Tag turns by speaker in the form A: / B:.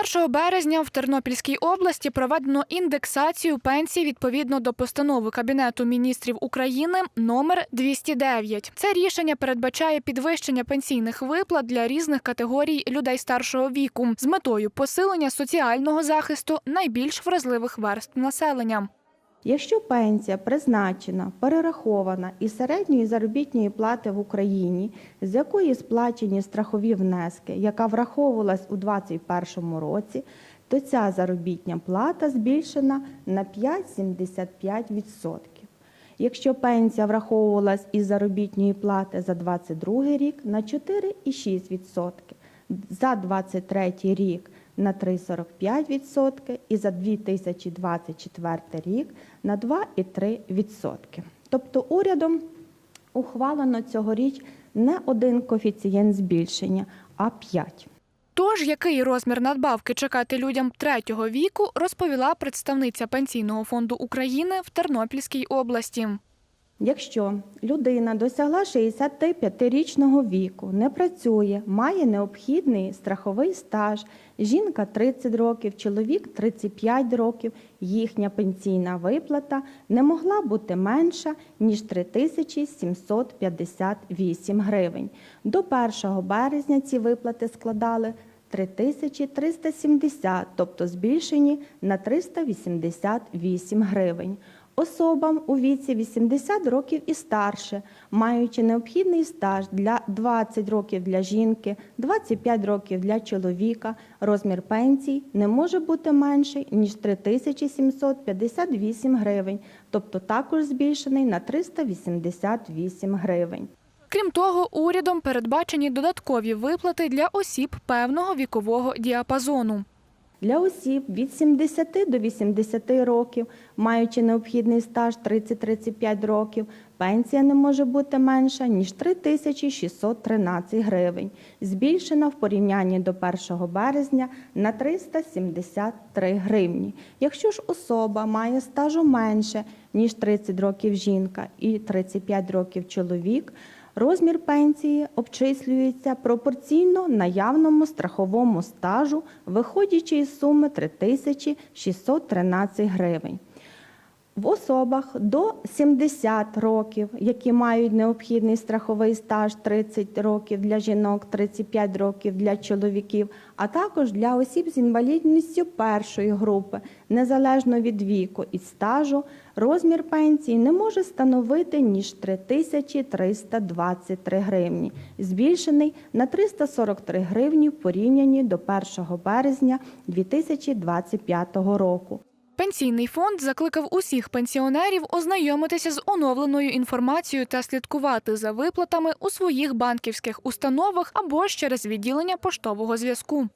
A: 1 березня в Тернопільській області проведено індексацію пенсій відповідно до постанови Кабінету міністрів України номер 209. Це рішення передбачає підвищення пенсійних виплат для різних категорій людей старшого віку з метою посилення соціального захисту найбільш вразливих верств населення.
B: Якщо пенсія призначена, перерахована із середньої заробітної плати в Україні, з якої сплачені страхові внески, яка враховувалась у 2021 році, то ця заробітня плата збільшена на 5,75%. Якщо пенсія враховувалась із заробітної плати за 2022 рік на 4,6%, за 2023 рік на 3,45% і за 2024 рік на 2,3%. Тобто урядом ухвалено цьогоріч не один коефіцієнт збільшення, а 5.
A: Тож, який розмір надбавки чекати людям третього віку, розповіла представниця Пенсійного фонду України в Тернопільській області.
B: Якщо людина досягла 65-річного віку, не працює, має необхідний страховий стаж, жінка 30 років, чоловік 35 років, їхня пенсійна виплата не могла бути менша, ніж 3758 гривень. До 1 березня ці виплати складали 3370, тобто збільшені на 388 гривень. Особам у віці 80 років і старше, маючи необхідний стаж для 20 років для жінки, 25 років для чоловіка, розмір пенсій не може бути менший, ніж 3758 гривень, тобто також збільшений на 388 гривень.
A: Крім того, урядом передбачені додаткові виплати для осіб певного вікового діапазону.
B: Для осіб від 70 до 80 років, маючи необхідний стаж 30-35 років, пенсія не може бути менша, ніж 3613 гривень, збільшена в порівнянні до 1 березня на 373 гривні. Якщо ж особа має стажу менше, ніж 30 років жінка і 35 років чоловік, Розмір пенсії обчислюється пропорційно наявному страховому стажу, виходячи із суми 3613 гривень. В особах до 70 років, які мають необхідний страховий стаж 30 років для жінок, 35 років для чоловіків, а також для осіб з інвалідністю першої групи, незалежно від віку і стажу, розмір пенсії не може становити ніж 3323 гривні, збільшений на 343 гривні в порівнянні до 1 березня 2025 року.
A: Пенсійний фонд закликав усіх пенсіонерів ознайомитися з оновленою інформацією та слідкувати за виплатами у своїх банківських установах або ж через відділення поштового зв'язку.